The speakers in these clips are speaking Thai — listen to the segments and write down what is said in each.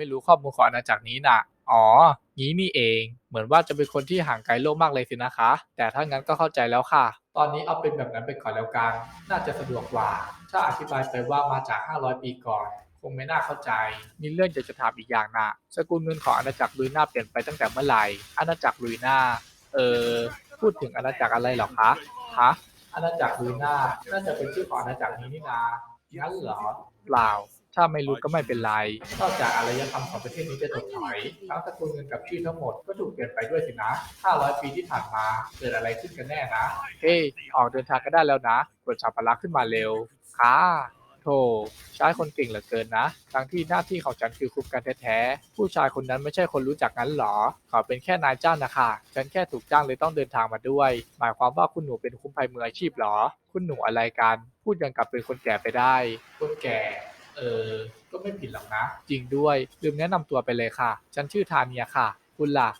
ไม่รู้ข้อมูลของอาณาจักรนี้น่ะ อ๋อ งี้นี่เอง เหมือนว่าจะเป็นคนที่ห่างไกลโลกมากเลยสินะคะ แต่ถ้างั้นก็เข้าใจแล้วค่ะ ตอนนี้เอาเป็นแบบนั้นไปก่อนแล้วกัน น่าจะสะดวกกว่า ถ้าอธิบายไปว่ามาจาก 500 ปีก่อน คงไม่น่าเข้าใจ มีเรื่องอยากจะถามอีกอย่างนะสกุลเงินของอาณาจักรลุยนาเปลี่ยนไปตั้งแต่เมื่อไหร่ อาณาจักรลุยนาเออ พูดถึงอาณาจักรอะไรหรอคะ ฮะ อาณาจักรลุยนาน่าจะเป็นชื่อของอาณาจักรนี้นี่นางั้นเหรอ เปล่า ถ้าไม่รู้ก็ไม่เป็นไรนอกจากอารยธรรมของประเทศนี้จะถดถอยทั้งสกุลเงินกับชื่อทั้งหมดก็ถูกเปลี่ยนไปด้วยสินะ 500 ปีที่ผ่านมาเกิดอะไรขึ้นกันแน่นะ เฮ้ยออกเดินทางกันได้แล้วนะกดฉับพลักขึ้นมาเร็วค่ะโธ่ชายคนเก่งเหลือเกินนะ ทั้งที่หน้าที่ของฉันคือคุมการแท้ๆ ผู้ชายคนนั้นไม่ใช่คนรู้จักงั้นหรอ เขาเป็นแค่นายจ้างนะคะ ฉันแค่ถูกจ้างเลยต้องเดินทางมาด้วย หมายความว่าคุณหนูเป็นคุ้มภัยมืออาชีพหรอ คุณหนูอะไรกัน พูดยังกับเป็นคนแก่ไปได้ คนแก่ เออ ก็ไม่ผิดหรอกนะ จริงด้วย ลืมแนะนำตัวไปเลยค่ะ ฉันชื่อทาเนียค่ะ คุณล่ะ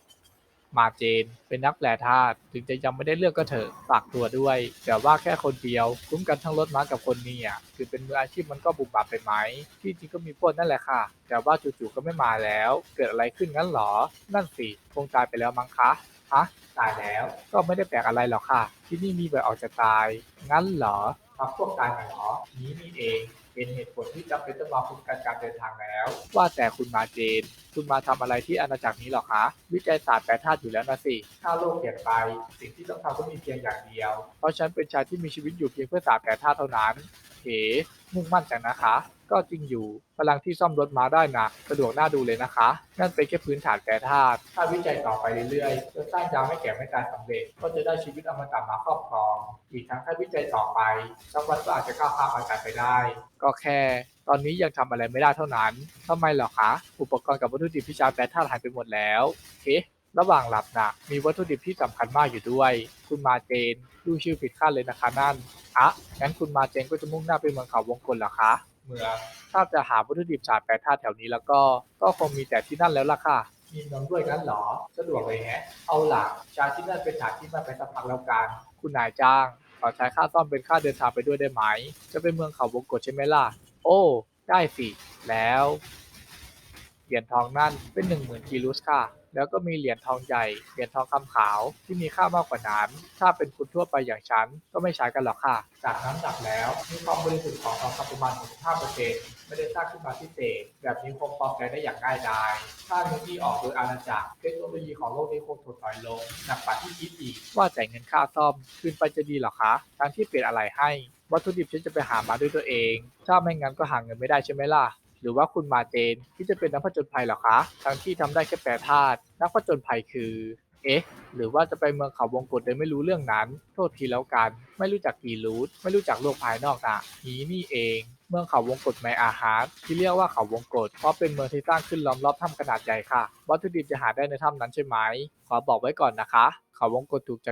มาเจน เป็นนักแปลธาตุ ถึงจะยังไม่ได้เลือกก็เถอะ ฝากตัวด้วย แต่ว่าแค่คนเดียว คุ้มกันทั้งรถม้ากับคนนี้อะคือเป็นมืออาชีพมันก็บุบบับไปไหม ที่จริงก็มีพวกนั่นแหละค่ะ แต่ว่าจู่ๆก็ไม่มาแล้ว เกิดอะไรขึ้นงั้นหรอ นั่นสิ คงตายไปแล้วมั้งคะ ฮะ ตายแล้ว ก็ไม่ได้แปลกอะไรหรอกค่ะ ที่นี่มีแบบออกจะตาย งั้นเหรอ พักพวกตายกันเหรอนี้นี่เอง เป็นเหตุผลที่จำเป็นต้องมาคุ้มกันการเดินทางแล้ว ว่าแต่คุณมาเจน คุณมาทำอะไรที่อาณาจักรนี้หรอคะ วิจัยศาสตร์แปรธาตุอยู่แล้วนะสิ ถ้าโลกเปลี่ยนไป สิ่งที่ต้องทำก็มีเพียงอย่างเดียว เพราะฉันเป็นชายที่มีชีวิตอยู่เพียงเพื่อศาสตร์แปรธาตุเท่านั้น เฮ้มุ่งมั่นจังนะคะ ก็จริงอยู่พลังที่ซ่อมรถม้าได้นะสะดวกน่าดูเลยนะคะ นั่นเป็นแค่พื้นฐานแปรธาตุถ้าวิจัยต่อไปเรื่อยๆจนสร้างยาไม่แก่ไม่ตายสำเร็จ ก็จะได้ชีวิตอมตะมาครอบครอง อีกทั้งถ้าวิจัยต่อไปสักวันก็อาจจะก้าวข้ามอากาศไปได้ ก็แค่ ตอนนี้ยังทำอะไรไม่ได้เท่านั้นทำไมเหรอคะ อุปกรณ์กับวัตถุดิบที่ใช้แปรธาตุหายไปหมดแล้วเฮ้ ระหว่างหลับนะมีวัตถุดิบที่สำคัญมากอยู่ด้วย คุณมาเจนดูชื่อผิดคาดเลยนะคะนั่นอะงั้นคุณมาเจนก็จะมุ่งหน้าไปเมืองเขาวงกลเหรอคะ เมือง ถ้าจะหาวัตถุดิบฉาบแปรธาตุแถวนี้แล้วก็ ก็คงมีแต่ที่นั่นแล้วล่ะค่ะ มีเมืองด้วยงั้นเหรอ สะดวกเลยแฮะ เอาล่ะชาที่นั่นเป็นฐานที่มาไปสักพักแล้วกัน คุณนายจ้างขอใช้ค่าซ่อมเป็นค่าเดินทางไปด้วยได้ไหม จะไปเมืองเขาวงกตใช่ไหมล่ะ โอ้ ได้สิ แล้ว เหรียญทองนั่นเป็นหนึ่งหมื่นกิลุสค่ะ แล้วก็มีเหรียญทองใหญ่ เหรียญทองคำขาว ที่มีค่ามากกว่านั้น ถ้าเป็นคุณทั่วไปอย่างฉัน ก็ไม่ใช้กันหรอกค่ะ จากน้ำหนักแล้วมีความบริสุทธิ์ของทองคำประมาณ 65%ไม่ได้สร้างขึ้นมาพิเศษ แบบนี้คงปลอมแปลงได้อย่างง่ายดาย ถ้ามีที่ออกโดยอาณาจักรเทคโนโลยีของโลกนี้คงถดถอยลงหนักกว่าที่คิดอีก ว่าแต่เงินค่าซ่อมคืนไปจะดีหรอคะทั้งที่เปลี่ยนอะไรให้ วัตถุดิบฉันจะไปหามาด้วยตัวเอง ถ้าไม่งั้นก็หาเงินไม่ได้ใช่ไหมล่ะ หรือว่าคุณมาเจนที่จะเป็นนักผจญภัยเหรอคะ ทั้งที่ทำได้แค่แปรธาตุนักผจญภัยคือ เอ๊ะ หรือว่าจะไปเมืองเขาวงกตโดยไม่รู้เรื่องนั้น โทษทีแล้วกัน ไม่รู้จักกีรูทไม่รู้จักโลกภายนอกนะนี้นี่เองเมืองเขาวงกตไมอาฮาร์ดที่เรียกว่าเขาวงกตเพราะเป็นเมืองที่สร้างขึ้นล้อมรอบถ้ำขนาดใหญ่ค่ะ วัตถุดิบจะหาได้ในถ้ำนั้นใช่ไหม ขอบอกไว้ก่อนนะคะ เขาวงกตถูกจัด